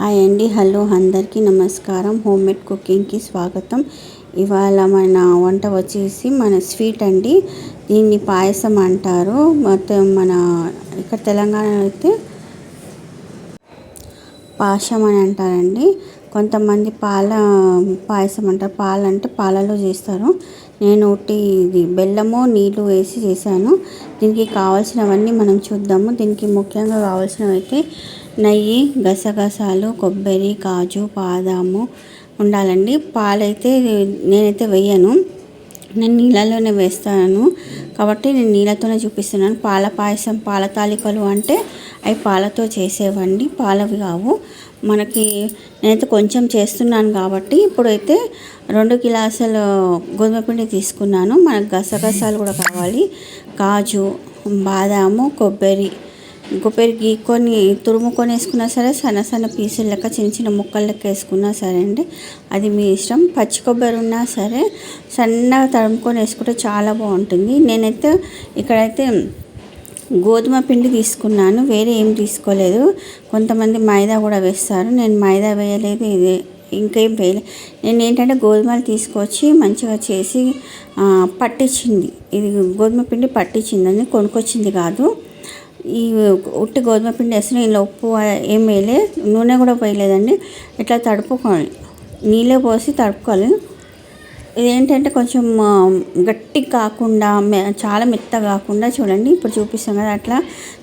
Hi అండి. Hello అందరికీ నమస్కారం. హోమ్ మేడ్ కుకింగ్కి స్వాగతం. ఇవాళ మన వంట వచ్చేసి మన స్వీట్ అండి. దీన్ని పాయసం అంటారు. మొత్తం మన ఇక్కడ తెలంగాణలో అయితే పాశం అని అంటారండి. కొంతమంది పాల పాయసం అంటారు. పాలు అంటే పాలలో చేస్తారు. నేను ఉట్టి ఇది బెల్లము నీళ్ళు వేసి చేశాను. దీనికి కావాల్సినవన్నీ మనం చూద్దాము. దీనికి ముఖ్యంగా కావాల్సినవైతే నెయ్యి గసగసాలు కొబ్బరి కాజు బాదాము ఉండాలండి. పాలైతే నేనైతే వేయను. నేను నీళ్ళలోనే వేస్తాను. కాబట్టి నేను నీళ్ళతోనే చూపిస్తున్నాను. పాల పాయసం పాల తాలికలు అంటే అవి పాలతో చేసేవండి. పాలవి కావు. మనకి నేనైతే కొంచెం చేస్తున్నాను కాబట్టి ఇప్పుడైతే రెండు గిలాసులు గోధుమ పిండి తీసుకున్నాను. మనకు గసగసాలు కూడా కావాలి. కాజు బాదాము కొబ్బరి కొబ్బరి గీక్కొని తురుముకొని వేసుకున్నా సరే సన్న సన్న పీసులు లెక్క చిన్న చిన్న ముక్కలు లెక్క వేసుకున్నా సరే అండి అది మీ ఇష్టం. పచ్చి కొబ్బరి ఉన్నా సరే సన్నగా తరుముకొని వేసుకుంటే చాలా బాగుంటుంది. నేనైతే ఇక్కడైతే గోధుమ పిండి తీసుకున్నాను వేరే ఏం తీసుకోలేదు. కొంతమంది మైదా కూడా వేస్తారు. నేను మైదా వేయలేదు ఇది ఇంకేం వేయలేదు నేను ఏంటంటే గోధుమలు తీసుకొచ్చి మంచిగా చేసి పట్టించింది. ఇది గోధుమ పిండి పట్టించిందని కొనుక్కొచ్చింది కాదు. ఈ ఉట్టి గోధుమ పిండి వేసిన ఇందులో ఉప్పు ఏం వేయలే. నూనె కూడా పోయలేదండి. ఇట్లా తడుపుకోవాలి. నీళ్ళే పోసి తడుపుకోవాలి. ఇదేంటంటే కొంచెం గట్టి కాకుండా చాలా మెత్త కాకుండా చూడండి. ఇప్పుడు చూపిస్తాం కదా అట్లా.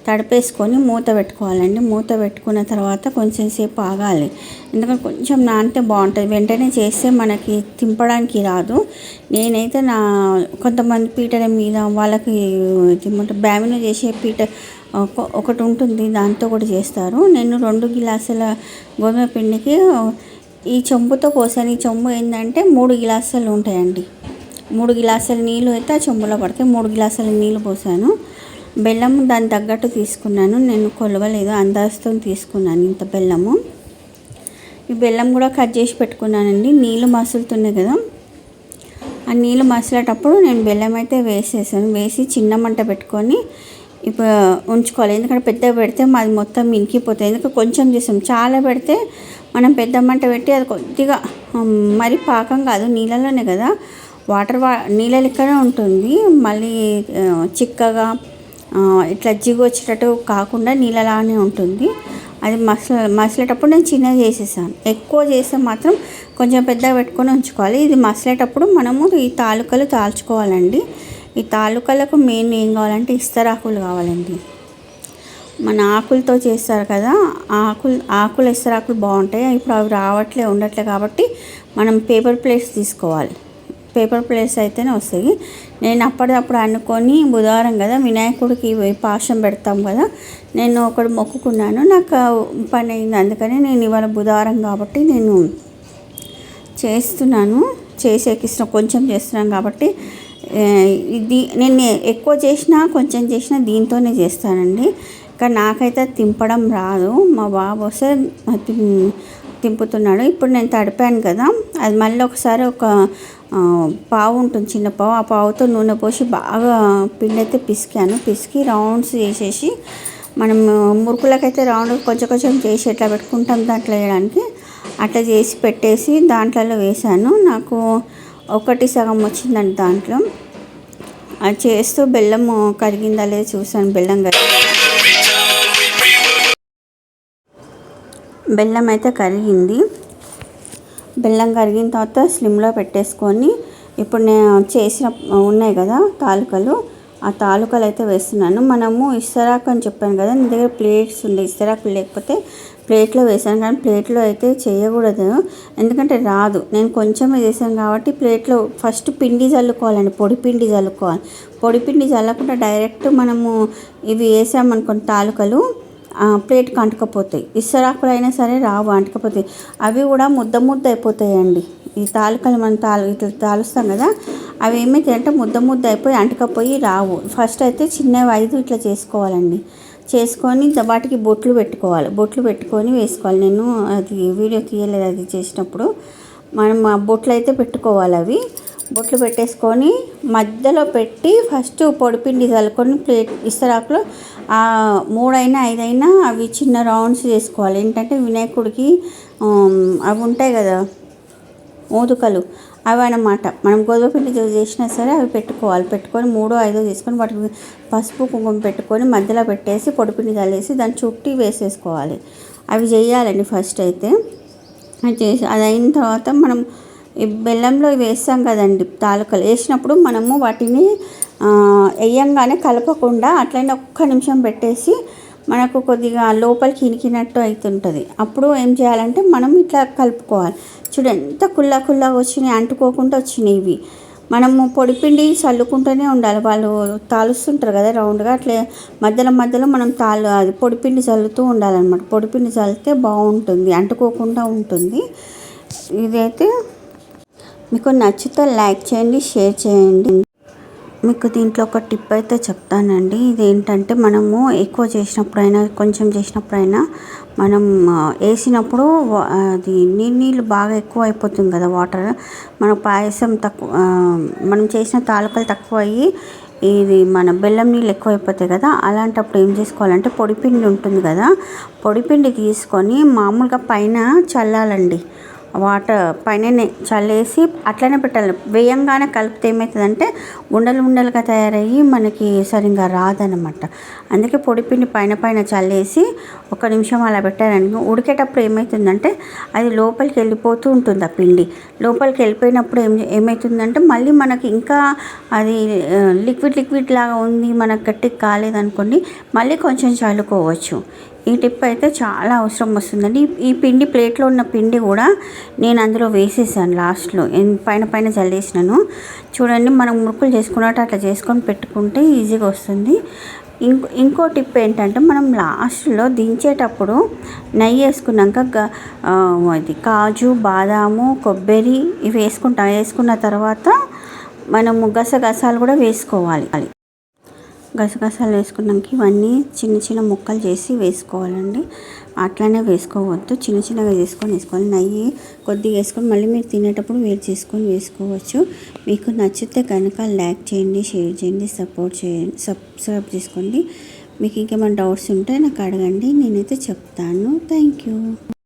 తడిపేసుకొని మూత పెట్టుకోవాలండి. మూత పెట్టుకున్న తర్వాత కొంచెం సేపు ఆగాలి. ఎందుకంటే కొంచెం నానితే బాగుంటుంది. వెంటనే చేస్తే మనకి తింపడానికి రాదు. నేనైతే నా కొంతమంది పీటల మీద వాళ్ళకి బ్యామిన చేసే పీట ఒకటి ఉంటుంది. దాంతో కూడా చేస్తారు. నేను రెండు గిలాసుల గోధుమ పిండికి ఈ చెంబుతో పోసాను ఈ చెంబు ఏంటంటే మూడు గిలాసులు ఉంటాయండి. మూడు గిలాసుల నీళ్ళు అయితే ఆ చెంబులో పడతాయి మూడు గిలాసుల నీళ్ళు పోసాను. బెల్లం దాని తగ్గట్టు తీసుకున్నాను. నేను కొలవలేదు అందాజుతో తీసుకున్నాను ఇంత బెల్లము. ఈ బెల్లం కూడా కట్ చేసి పెట్టుకున్నానండి. నీళ్ళు మసులుతున్నాయి కదా. ఆ నీళ్ళు మసిలేటప్పుడు నేను బెల్లం అయితే వేసేసాను. వేసి చిన్న మంట పెట్టుకొని ఇప్పుడు ఉంచుకోవాలి. ఎందుకంటే పెద్దగా పెడితే మాది మొత్తం మినికిపోతుంది ఎందుకంటే కొంచెం చేసాం. చాలా పెడితే మనం పెద్ద మంట పెట్టి అది కొద్దిగా మరి పాకం కాదు నీళ్ళలోనే కదా. వాటర్ వా నీళ్ళ లెక్కనే ఉంటుంది. మళ్ళీ చిక్కగా ఇట్లా జిగు వచ్చేటట్టు కాకుండా నీళ్ళలానే ఉంటుంది. అది మసల మసలేటప్పుడు నేను చిన్నగా చేసేసాను. ఎక్కువ చేస్తే మాత్రం కొంచెం పెద్దగా పెట్టుకొని ఉంచుకోవాలి. ఇది మసలేటప్పుడు మనము ఈ తాలూకలు తాల్చుకోవాలండి. ఈ తాలూకాలకు మెయిన్ ఏం కావాలంటే ఇస్తరాకులు కావాలండి. మన ఆకులతో చేస్తారు కదా ఆకులు ఆకులు ఇస్తరాకులు బాగుంటాయి. ఇప్పుడు అవి రావట్లే ఉండట్లే కాబట్టి మనం పేపర్ ప్లేట్స్ తీసుకోవాలి. పేపర్ ప్లేట్స్ అయితేనే వస్తాయి. నేను అప్పటిదప్పుడు అనుకొని బుధవారం కదా వినాయకుడికి పాశం పెడతాం కదా నేను ఒకటి మొక్కుకున్నాను. నాకు పని అయింది. అందుకని నేను ఇవాళ బుధవారం కాబట్టి నేను చేస్తున్నాను. చేసి ఎక్కిస్తున్నా కొంచెం చేస్తున్నాను కాబట్టి ఇది నేను ఎక్కువ చేసినా కొంచెం చేసినా దీంతోనే చేస్తానండి. కానీ నాకైతే తింపడం రాదు. మా బాబు వస్తే తింపుతున్నాడు. ఇప్పుడు నేను తడిపాను కదా అది మళ్ళీ ఒకసారి ఒక పావు ఉంటుంది చిన్న పావు. ఆ పావుతో నూనె పోసి బాగా పిండి అయితే పిసికాను. పిసికి రౌండ్స్ చేసేసి మనం మురుకులకైతే రౌండ్ కొంచెం కొంచెం చేసి ఎట్లా పెట్టుకుంటాం దాంట్లో వేయడానికి. అట్లా చేసి పెట్టేసి దాంట్లో వేసాను. నాకు ఒకటి సగం వచ్చిందండి దాంట్లో. అది చేస్తూ బెల్లం కరిగిందా లేదా చూసాను బెల్లం కరిగింది బెల్లం అయితే కరిగింది. బెల్లం కరిగిన తర్వాత స్లిమ్లో పెట్టేసుకొని ఇప్పుడు నేను చేసిన ఉన్నాయి కదా తాలుకలు ఆ తాలూకాలు అయితే వేస్తున్నాను. మనము ఇస్తరాకు అని చెప్పాను కదా నీ దగ్గర ప్లేట్స్ ఉండే ఇస్తరాకు లేకపోతే ప్లేట్లో వేసాను కానీ ప్లేట్లో అయితే చేయకూడదు. ఎందుకంటే రాదు. నేను కొంచెమే చేశాను కాబట్టి ప్లేట్లో ఫస్ట్ పిండి చల్లుకోవాలండి పొడి పిండి చల్లుకోవాలి. పొడి పిండి చల్లకుండా డైరెక్ట్ మనము ఇవి వేసామనుకోండి తాలుకలు ప్లేట్కి అంటుకపోతాయి ఇసరాకులు అయినా సరే రావు అంటుకపోతాయి. అవి కూడా ముద్ద ముద్ద అయిపోతాయండి. ఈ తాలూకాలు మనం తాలు ఇట్లా తాలుస్తాం కదా అవి ఏమైతే ముద్ద ముద్ద అయిపోయి అంటుకపోయి రావు. ఫస్ట్ అయితే చిన్నవి ఐదు ఇట్లా చేసుకోవాలండి. చేసుకొని వాటికి బొట్లు పెట్టుకోవాలి. బొట్లు పెట్టుకొని వేసుకోవాలి. నేను అది వీడియో తీయలేదు అది చేసినప్పుడు. మనం ఆ బొట్లు అయితే పెట్టుకోవాలి అవి. బొట్లు పెట్టేసుకొని మధ్యలో పెట్టి ఫస్ట్ పొడిపిండి చల్లుకొని ప్లేట్ ఇస్తరాకులో మూడైనా ఐదైనా అవి చిన్న రౌండ్స్ చేసుకోవాలి. ఏంటంటే వినాయకుడికి అవి ఉంటాయి కదా మోదుకలు అవి అన్నమాట. మనం గోధుమ పిండి చేసినా సరే అవి పెట్టుకోవాలి. పెట్టుకొని మూడో ఐదో తీసుకొని వాటికి పసుపు కుంకుమ పెట్టుకొని మధ్యలో పెట్టేసి పొడిపిండి చల్లేసి దాన్ని చుట్టి వేసేసుకోవాలి. అవి చేయాలండి ఫస్ట్ అయితే. అది చేసి అది అయిన తర్వాత మనం బెల్లంలో వేస్తాం కదండి తాలూకలు. వేసినప్పుడు మనము వాటిని వేయంగానే కలపకుండా అట్లనే ఒక్క నిమిషం పెట్టేసి మనకు కొద్దిగా లోపలికి ఇనికినట్టు అవుతుంటుంది అప్పుడు ఏం చేయాలంటే మనం ఇట్లా కలుపుకోవాలి. చూడు ఎంత కుల్లా కుల్లా వచ్చినాయి అంటుకోకుండా వచ్చినాయి ఇవి. మనము పొడిపిండి చల్లుకుంటూనే ఉండాలి. వాళ్ళు తాలుస్తుంటారు కదా రౌండ్గా అట్లే మధ్యలో మధ్యలో మనం తాలు అది పొడిపిండి చల్లుతూ ఉండాలన్నమాట. పొడిపిండి చల్లితే బాగుంటుంది అంటుకోకుండా ఉంటుంది. ఇదైతే మీకు నచ్చితే లైక్ చేయండి షేర్ చేయండి. మీకు దీంట్లో ఒక టిప్ అయితే చెప్తానండి. ఇదేంటంటే మనము ఎక్కువ చేసినప్పుడైనా కొంచెం చేసినప్పుడైనా మనం వేసినప్పుడు అది నీళ్ళు బాగా ఎక్కువ అయిపోతుంది కదా వాటర్. మన పాయసం తక్కువ మనం చేసిన తాలూకాలు తక్కువ అయ్యి ఇది మన బెల్లం నీళ్ళు ఎక్కువ అయిపోతాయి కదా అలాంటప్పుడు ఏం చేసుకోవాలంటే పొడిపిండి ఉంటుంది కదా పొడిపిండి తీసుకొని మామూలుగా పైన చల్లాలండి. వాటర్ పైననే చల్లేసి అట్లనే పెట్టాలి. వేయంగానే కలిపితే ఏమవుతుందంటే ఉండలు ఉండలుగా తయారయ్యి మనకి సరిగ్గా రాదనమాట అందుకే పొడిపిండి పైన పైన చల్లేసి ఒక నిమిషం అలా పెట్టారనుకో ఉడికేటప్పుడు ఏమవుతుందంటే అది లోపలికి వెళ్ళిపోతూ ఉంటుంది ఆ పిండి. లోపలికి వెళ్ళిపోయినప్పుడు ఏం ఏమవుతుందంటే మళ్ళీ మనకి ఇంకా అది లిక్విడ్ లిక్విడ్ లాగా ఉంది మనకు గట్టిగా కాలేదనుకోండి మళ్ళీ కొంచెం చల్లుకోవచ్చు. ఈ టిప్ అయితే చాలా అవసరం వస్తుందండి. ఈ- పిండి ప్లేట్లో ఉన్న పిండి కూడా నేను అందులో వేసేసాను లాస్ట్లో. పైన పైన చల్లేసినాను. చూడండి మనం మురుకులు చేసుకున్నట్టు అట్లా చేసుకొని పెట్టుకుంటే ఈజీగా వస్తుంది. ఇంకో ఇంకో టిప్ ఏంటంటే మనం లాస్ట్లో దించేటప్పుడు నెయ్యి వేసుకున్నాక అది కాజు బాదాము కొబ్బరి ఇవి వేసుకుంటాం. వేసుకున్న తర్వాత మనము గసగసాలు కూడా వేసుకోవాలి. గసగసాలు వేసుకున్నాక ఇవన్నీ చిన్న చిన్న ముక్కలు చేసి వేసుకోవాలండి. అట్లనే వేసుకోవద్దు. చిన్న చిన్నగా చేసుకొని వేసుకోవాలి. నెయ్యి కొద్దిగా వేసుకొని మళ్ళీ మీరు తినేటప్పుడు వేడి చేసుకొని వేసుకోవచ్చు. మీకు నచ్చితే కనుక లైక్ చేయండి షేర్ చేయండి సపోర్ట్ చేయండి సబ్స్క్రైబ్ చేసుకోండి. మీకు ఇంకేమైనా డౌట్స్ ఉంటే నాకు అడగండి. నేనైతే చెప్తాను. Thank you.